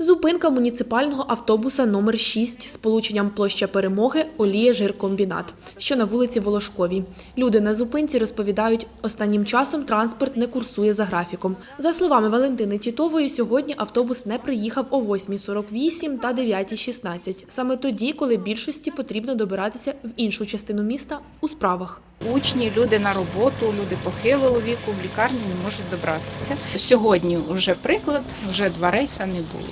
Зупинка муніципального автобуса номер 6 з полученням площа перемоги Олія Жиркомбінат, що на вулиці Волошковій. Люди на зупинці розповідають, останнім часом транспорт не курсує за графіком. За словами Валентини Тітової, сьогодні автобус не приїхав о 8.48 та 9.16, саме тоді, коли більшості потрібно добиратися в іншу частину міста у справах. Учні, люди на роботу, люди похилого віку в лікарні не можуть добратися. Сьогодні вже приклад, вже два рейси не було.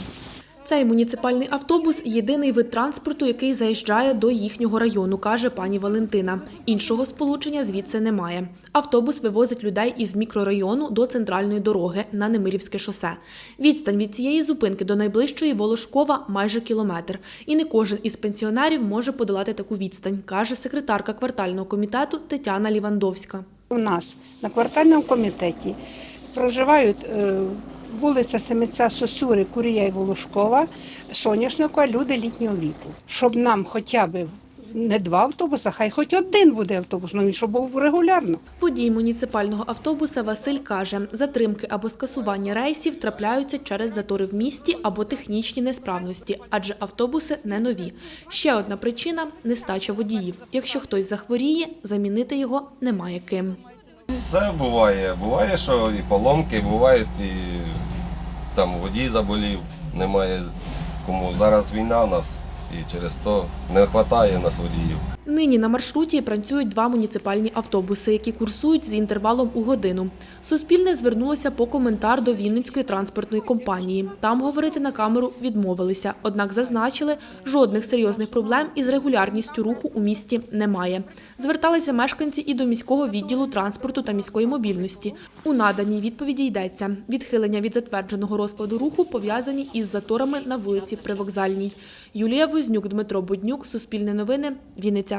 Цей муніципальний автобус єдиний вид транспорту, який заїжджає до їхнього району, каже пані Валентина. Іншого сполучення звідси немає. Автобус вивозить людей із мікрорайону до центральної дороги на Немирівське шосе. Відстань від цієї зупинки до найближчої Волошкова майже кілометр. І не кожен із пенсіонерів може подолати таку відстань, каже секретарка квартального комітету Тетяна Лівандовська. У нас на квартальному комітеті проживають е, вулиця Семиця Сосури, Курія і Волошкова, Соняшникова, люди літнього віку. Щоб нам хоча б не два автобуси, хай хоч один буде автобус, ну він щоб був регулярно. Водій муніципального автобуса Василь каже, затримки або скасування рейсів трапляються через затори в місті або технічні несправності, адже автобуси не нові. Ще одна причина нестача водіїв. Якщо хтось захворіє, замінити його немає ким. Все буває. Буває, що і поломки, бувають, і там водій заболів, немає кому. Зараз війна в нас і через то не вистачає нас водіїв. Нині на маршруті працюють два муніципальні автобуси, які курсують з інтервалом у годину. Суспільне звернулося по коментар до Вінницької транспортної компанії. Там говорити на камеру відмовилися, однак зазначили, жодних серйозних проблем із регулярністю руху у місті немає. Зверталися мешканці і до міського відділу транспорту та міської мобільності. У наданій відповіді йдеться: відхилення від затвердженого розкладу руху пов'язані із заторами на вулиці Привокзальній. Юлія Вознюк, Дмитро Буднюк, Суспільне новини, Вінниця.